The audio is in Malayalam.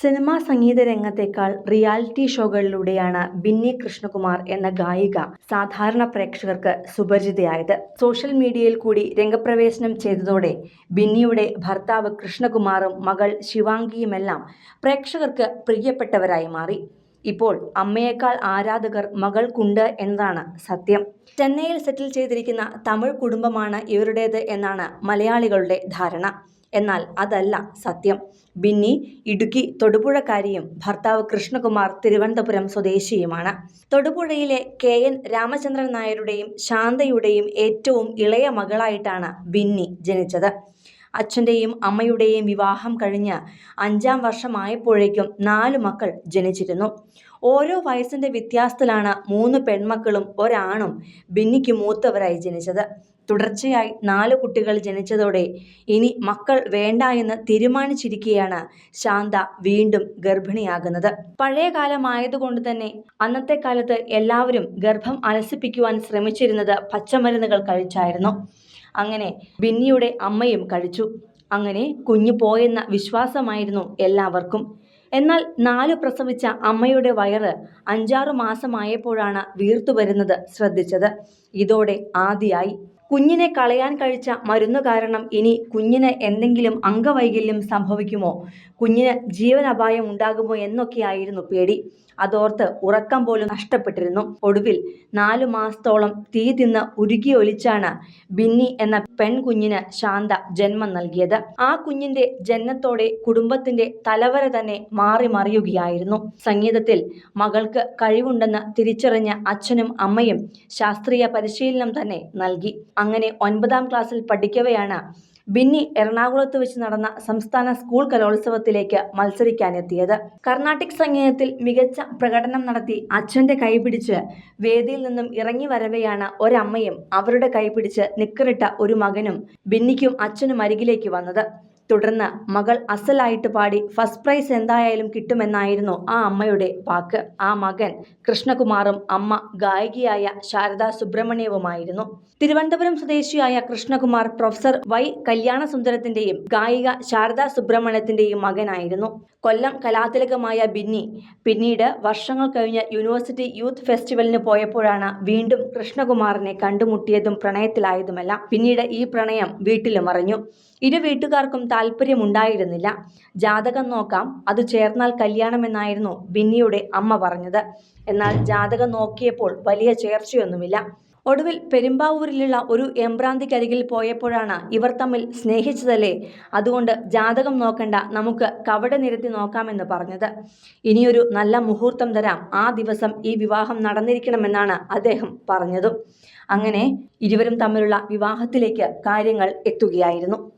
സിനിമാ സംഗീത രംഗത്തേക്കാൾ റിയാലിറ്റി ഷോകളിലൂടെയാണ് ബിന്നി കൃഷ്ണകുമാർ എന്ന ഗായിക സാധാരണ പ്രേക്ഷകർക്ക് സുപരിചിതയായത്. സോഷ്യൽ മീഡിയയിൽ കൂടി രംഗപ്രവേശനം ചെയ്തതോടെ ബിന്നിയുടെ ഭർത്താവ് കൃഷ്ണകുമാറും മകൾ ശിവാംഗിയുമെല്ലാം പ്രേക്ഷകർക്ക് പ്രിയപ്പെട്ടവരായി മാറി. ഇപ്പോൾ അമ്മയേക്കാൾ ആരാധകർ മകൾക്കുണ്ട് എന്നതാണ് സത്യം. ചെന്നൈയിൽ സെറ്റിൽ ചെയ്തിരിക്കുന്ന തമിഴ് കുടുംബമാണ് ഇവരുടേത് എന്നാണ് മലയാളികളുടെ ധാരണ. എന്നാൽ അതല്ല സത്യം. ബിന്നി ഇടുക്കി തൊടുപുഴക്കാരിയും ഭർത്താവ് കൃഷ്ണകുമാർ തിരുവനന്തപുരം സ്വദേശിയുമാണ്. തൊടുപുഴയിലെ കെ എൻ രാമചന്ദ്രൻ നായരുടെയും ശാന്തയുടെയും ഏറ്റവും ഇളയ മകളായിട്ടാണ് ബിന്നി ജനിച്ചത്. അച്ഛന്റെയും അമ്മയുടെയും വിവാഹം കഴിഞ്ഞ് അഞ്ചാം വർഷമായപ്പോഴേക്കും നാല് മക്കൾ ജനിച്ചിരുന്നു. ഓരോ വയസ്സിന്റെ വ്യത്യാസത്തിലാണ് മൂന്ന് പെൺമക്കളും ഒരാണും ബിന്നിക്ക് മൂത്തവരായി ജനിച്ചത്. തുടർച്ചയായി നാല് കുട്ടികൾ ജനിച്ചതോടെ ഇനി മക്കൾ വേണ്ട എന്ന് തീരുമാനിച്ചിരിക്കുകയാണ് ശാന്ത വീണ്ടും ഗർഭിണിയാകുന്നത്. പഴയ കാലമായതുകൊണ്ട് തന്നെ അന്നത്തെ കാലത്ത് എല്ലാവരും ഗർഭം അലസിപ്പിക്കുവാൻ ശ്രമിച്ചിരുന്നത് പച്ചമരുന്നുകൾ കഴിച്ചായിരുന്നു. അങ്ങനെ ബിന്നിയുടെ അമ്മയും കഴിച്ചു. അങ്ങനെ കുഞ്ഞു പോയെന്ന വിശ്വാസമായിരുന്നു എല്ലാവർക്കും. എന്നാൽ നാല് പ്രസവിച്ച അമ്മയുടെ വയറ് അഞ്ചാറു മാസമായപ്പോഴാണ് വീർത്തു വരുന്നത് ശ്രദ്ധിച്ചത്. ഇതോടെ ആദിയായി. കുഞ്ഞിനെ കളയാൻ കഴിച്ച മരുന്ന് കാരണം ഇനി കുഞ്ഞിന് എന്തെങ്കിലും അംഗവൈകല്യം സംഭവിക്കുമോ? കുഞ്ഞിന് ജീവനപായം ഉണ്ടാകുമോ എന്നൊക്കെയായിരുന്നു പേടി. അതോർത്ത് ഉറക്കം പോലും നഷ്ടപ്പെട്ടിരുന്നു. ഒടുവിൽ നാലു മാസത്തോളം തീ തിന്ന് ഉരുകി ഒലിച്ചാണ് ബിന്നി എന്ന പെൺകുഞ്ഞിന് ശാന്ത ജന്മം നൽകിയത്. ആ കുഞ്ഞിന്റെ ജന്മത്തോടെ കുടുംബത്തിന്റെ തലവര തന്നെ മാറി മറിയുകയായിരുന്നു. സംഗീതത്തിൽ മകൾക്ക് കഴിവുണ്ടെന്ന് തിരിച്ചറിഞ്ഞ അച്ഛനും അമ്മയും ശാസ്ത്രീയ പരിശീലനം തന്നെ നൽകി. അങ്ങനെ ഒൻപതാം ക്ലാസ്സിൽ പഠിക്കവെയാണ് ബിന്നി എറണാകുളത്ത് വെച്ച് നടന്ന സംസ്ഥാന സ്കൂൾ കലോത്സവത്തിലേക്ക് മത്സരിക്കാനെത്തിയത്. കർണാട്ടിക് സംഗീതത്തിൽ മികച്ച പ്രകടനം നടത്തി അച്ഛന്റെ കൈപിടിച്ച് വേദിയിൽ നിന്നും ഇറങ്ങി വരവെയാണ് ഒരമ്മയും അവരുടെ കൈപിടിച്ച് നിക്കറിട്ട ഒരു മകനും ബിന്നിക്കും അച്ഛനും അരികിലേക്ക് വന്നത്. തുടർന്ന് മകൾ അസലായിട്ട് പാടി ഫസ്റ്റ് പ്രൈസ് എന്തായാലും കിട്ടുമെന്നായിരുന്നു ആ അമ്മയുടെ വാക്ക്. ആ മകൻ കൃഷ്ണകുമാറും അമ്മ ഗായികയായ ശാരദാ സുബ്രഹ്മണ്യവുമായിരുന്നു. തിരുവനന്തപുരം സ്വദേശിയായ കൃഷ്ണകുമാർ പ്രൊഫസർ വൈ കല്യാണസുന്ദരത്തിന്റെയും ഗായിക ശാരദാ സുബ്രഹ്മണ്യത്തിന്റെയും മകനായിരുന്നു. കൊല്ലം കലാതിലകമായ ബിന്നി. പിന്നീട് വർഷങ്ങൾ കഴിഞ്ഞ യൂണിവേഴ്സിറ്റി യൂത്ത് ഫെസ്റ്റിവലിന് പോയപ്പോഴാണ് വീണ്ടും കൃഷ്ണകുമാറിനെ കണ്ടുമുട്ടിയതും പ്രണയത്തിലായതുമെല്ലാം. പിന്നീട് ഈ പ്രണയം വീട്ടിലും അറിഞ്ഞു ഇരു വീട്ടുകാർക്കും താല്പര്യമുണ്ടായിരുന്നില്ല. ജാതകം നോക്കാം. അത് ചേർന്നാൽ കല്യാണമെന്നായിരുന്നു ബിന്നിയുടെ അമ്മ പറഞ്ഞത്. എന്നാൽ ജാതകം നോക്കിയപ്പോൾ വലിയ ചേർച്ചയൊന്നുമില്ല. ഒടുവിൽ പെരുമ്പാവൂരിലുള്ള ഒരു എംബ്രാന്തിക്കരികിൽ പോയപ്പോഴാണ് ഇവർ തമ്മിൽ സ്നേഹിച്ചതല്ലേ? അതുകൊണ്ട് ജാതകം നോക്കണ്ട നമുക്ക് കവട നിരത്തി നോക്കാമെന്ന് പറഞ്ഞത്. ഇനിയൊരു നല്ല മുഹൂർത്തം തരാം. ആ ദിവസം ഈ വിവാഹം നടന്നിരിക്കണമെന്നാണ് അദ്ദേഹം പറഞ്ഞതും. അങ്ങനെ ഇരുവരും തമ്മിലുള്ള വിവാഹത്തിലേക്ക് കാര്യങ്ങൾ എത്തുകയായിരുന്നു.